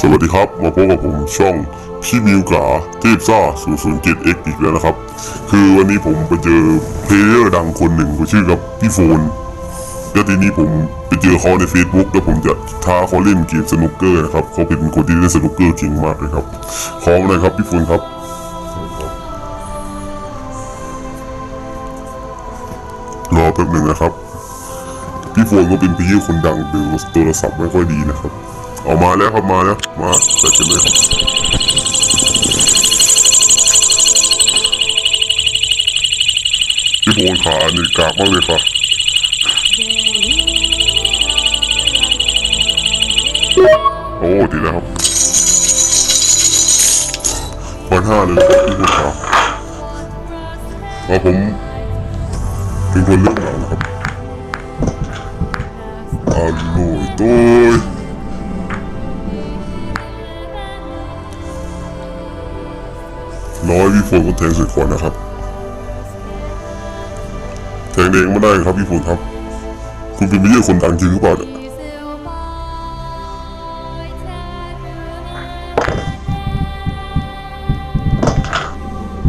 สวัสดีครับมาพบกับผมช่องพี่มิวกาเทพซ่า007 X อีกแล้วนะครับ คือวันนี้ผมไปเจอเพลเยอร์ดังคนหนึ่งเขาชื่อกับพี่โฟนแล้วทีนี้ผมไปเจอเขาใน Facebook แล้วผมจะท้าเขาเล่นเกมสนุกเกอร์นะครับเขาเป็นคนที่เล่นสนุกเกอร์เก่งมากเลยครับของเลยครับพี่โฟนครับรอแป๊บหนึ่งนะครับ พี่โฟนก็เป็นพี่คนดังแต่โทรศัพท์ไม่ค่อยดีนะครับ เอามาแล้วครับมาแล้วมาจัดกันเลยครับพี่โฟนขานี่กากมากเลยค่ะโอ้ดีแล้วครับพันห้าเลยครับพี่โฟนขาเอาผมเป็นคนเลือกหนังครับอร่อยตัว ร้อยพี่ฝนก็แทงสุดก่อนนะครับ แทงเองไม่ได้ครับพี่ฝนครับ คุณเป็นไม่ใช่คนดังจริงหรือเปล่าเนี่ย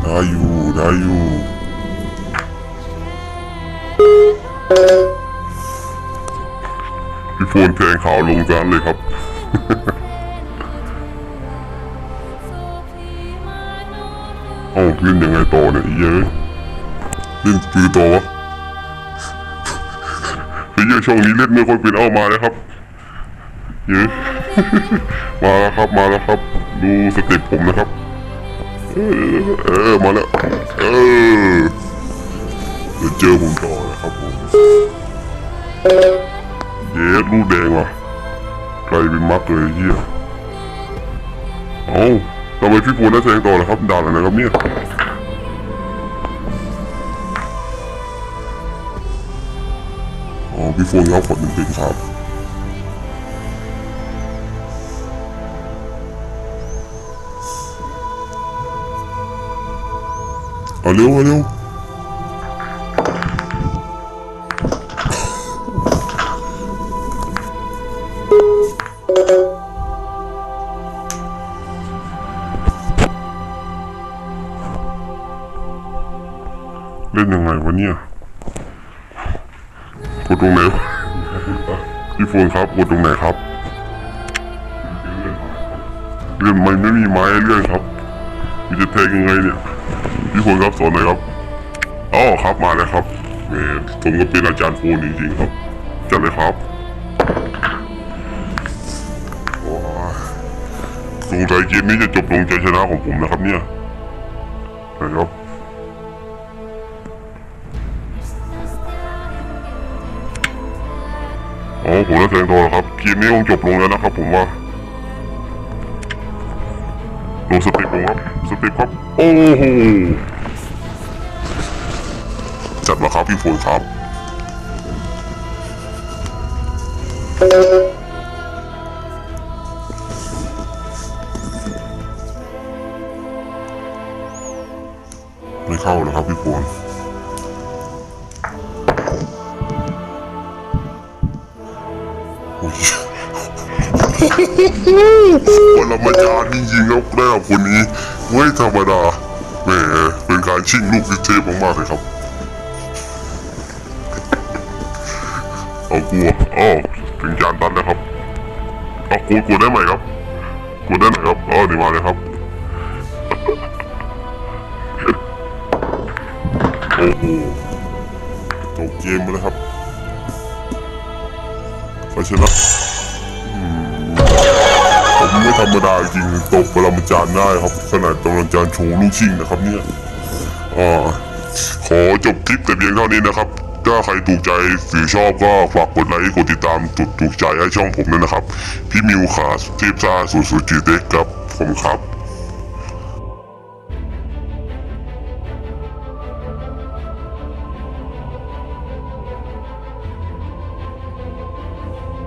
ได้อยู่ได้อยู่พี่โฟนแทงขาวลงจานเลยครับ เอาเล่นยังไงต่อเนี่ยเหี้ยอะเล่นปืนต่อวะไอ้เหี้ยช่องนี้เล่นไม่ค่อยเป็นเอามาเลยครับเยอะมาแล้วครับมาแล้วครับ ดูสเต็ปผมนะครับเออเออมาแล้วเออเดี๋ยวเจอผมต่อนะครับผมเย้ลูแดงว่ะไกลเป็นมักเลยเหี้ยเอ้า ต่อไปพี่ปูนได้แสดงต่อล่ะครับด่าอะไรนะครับเนี่ยอ๋อพี่ฟูนครับขอหนึ่งเพลงครับเอาเร็วเอาเร็ว เล่นยังไงวะเนี่ย กดตรงไหนพี่โฟนครับ กดตรงไหนครับ เลื่อนไม่ไม่มีไม้เลื่อนครับมีจะแทงยังไงเนี่ยพี่พลครับสอนหน่อยครับอ๋อครับมาแล้วครับแหมผมก็เป็นอาจารย์โฟนจริงๆครับจัดเลยครับว้าสงสัยเกมนี้จะจบลงใจชนะของผมนะครับเนี่ยนะครับ แสดงตัวครับเกมนี้คงจบลงแล้วนะครับ ผมว่าลงสเต็ปลงครับสเต็ปครับ โอ้โหจัดมาครับพี่ฝนครับไม่เข้าเลยครับพี่ฝน ปรมาจารย์จริงๆครับแม่คนนี้ไม่ธรรมดาแหมเป็นการชิงลูกที่เทพมากๆเลยครับเอากลัวอ้าวถึงจานตันแล้วครับเอากดกดได้ไหมครับกดได้ไหมครับอ๋อนี่มาเลยครับโอ้โหจบเกมแล้วครับ เพราะฉะนั้นผมไม่ธรรมดาจริงตบปรมาจารย์ได้ครับ ขนาดปรมาจารย์โชว์ลูกชิงนะครับเนี่ยอ่าขอจบคลิปแต่เพียงเท่านี้นะครับ ถ้าใครถูกใจหรือชอบก็ฝากกดไลค์กดติดตามจุดถูกใจให้ช่องผมด้วยนะครับ พี่มิวขาเทพซ่าสูตรสูตรจีเต็กครับผมครับ